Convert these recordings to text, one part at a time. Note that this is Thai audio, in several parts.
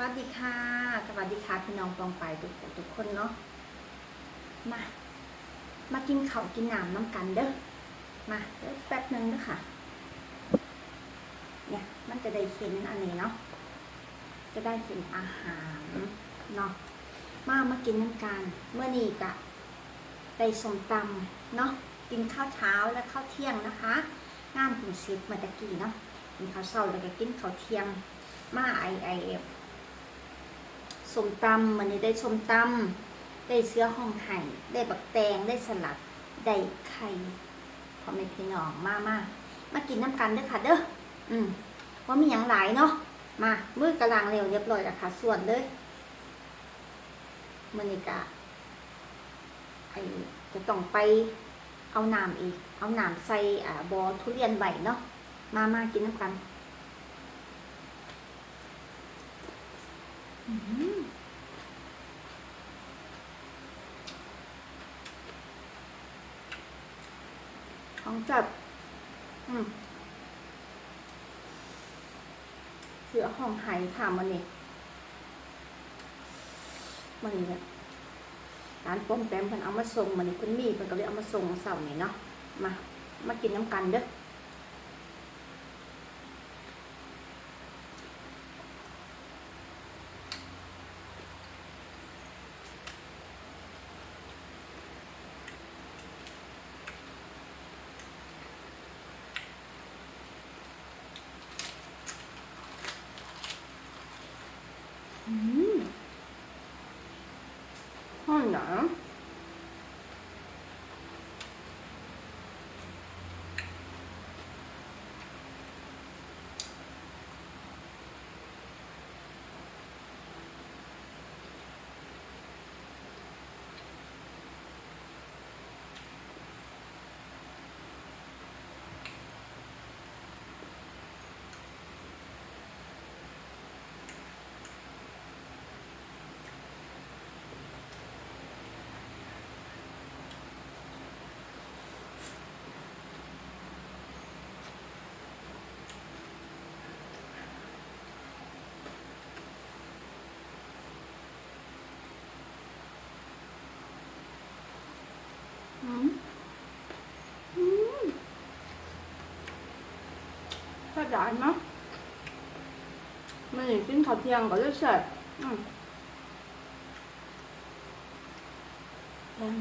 วัสดีค่ะ สวัสดีค่ะพี่น้องปองไปทุกทุกคนเนาะ มา มากินข้าวกินน้ำน้ำกันเด้อ มาเดี๋ยวแป๊บหนึงเด้อค่ะ เนี่ยมันจะได้เห็นอันนี้เนาะ จะได้เห็นอาหารเนาะ มามากินน้ำกัน เมื่อนี้กะได้สมตำเนาะ กินข้าวเช้าและข้าวเที่ยงนะคะงานถึงสิบเมื่อตะกี้เนาะ กินข้าวเช้าแล้วก็กินข้าวเที่ยง มาไอไอ สมตำมันนี้ได้สมตำได้เสื้อห้องไห่ได้บักแตงได้สลัดได้ไข่พอแม่พี่น้องมามามากินน้ำกันเด้อค่ะเด้ออืมว่ามีอย่างหลายเนาะมามือกระลางเร็วเรียบร้อยแล้วค่ะ ส่วนเลยมันนี่กะไอจะต้องไปเอาน้ำอีก เอาน้ำใส่อ่าบอทุเรียนใบเนาะมามากินน้ำกัน อืมของ จับอืมเสือห้องไห้ค่ะมันนี่มันนี่เนี่ยร้านป้อมแปมเพิ่นเอามาส่งมันนี่เพิ่นมีเพิ่นก็เลยเอามาส่งเสาร์นี่เนาะมา มากินน้ำกันเด้อม ห้อนหนาอืมอืม ถ้าได้เนาะมันกินข้าวเที่ยงก็จะเสร็จอืม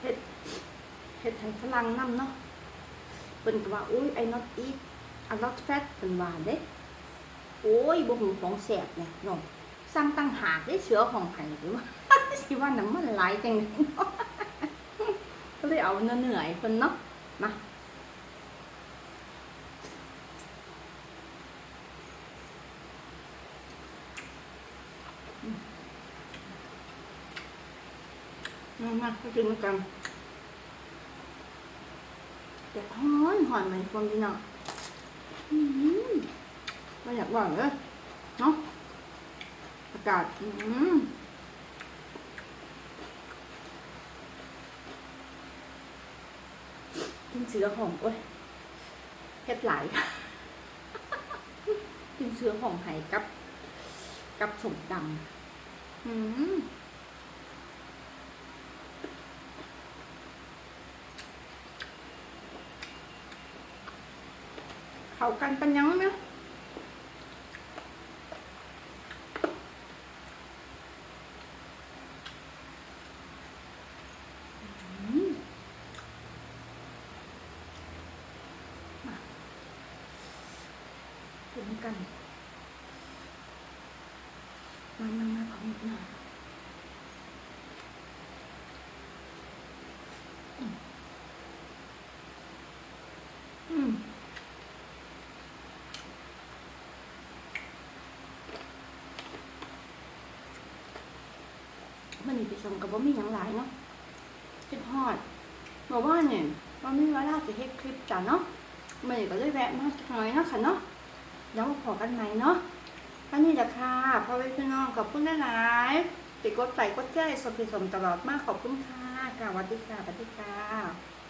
เฮ็ดเฮ็ดให้ฝรั่งน้ำเนาะ เพิ่นก็ว่าอุ้ย I not eat a lot fat เพิ่นว่าเด้โอ้ยบ่ฮู้ของแซ่บเนี่ยน้องสั่งตั้งหากได้เสือของไผหรือว่าสิว่าน้ำมันหลายจังเนาะก็เลยเอาเนื้อเหนื่อยเพิ่นเนาะมามามาไปกินกัน แต่ฮ้อนหอนไหมคนพี่น้องอืมไม่อยากหวานเลยเนาะอากาศอืมกินเสือหอมโอ้ยเฮ็ดหลายกินเสือหอมไห้กับ กับสมตำอืม เข้ากันปัญญังนะอืมกินกันมามามาขอนิดหน่อยอืมอืม มันนี่ไปชมกับว่ามีอย่างหลายเนาะคิดฮอดบอกว่าเนี่ยว่ามีเวลาจะเฮ็ดคลิปจ้ะเนาะมันนี่ก็เลยแวะมาจักหน่อยเนาะค่ะเนาะยวมาพอกันไหมเนาะอันนี้แหละค่ะพอไปพี่น้องขอบคุณหลายๆติดกดไลค์กดแชร์สดพิสมตลอดมากขอบคุณค่ะกาวสวัสดีค่ะสวัสดีค่ะ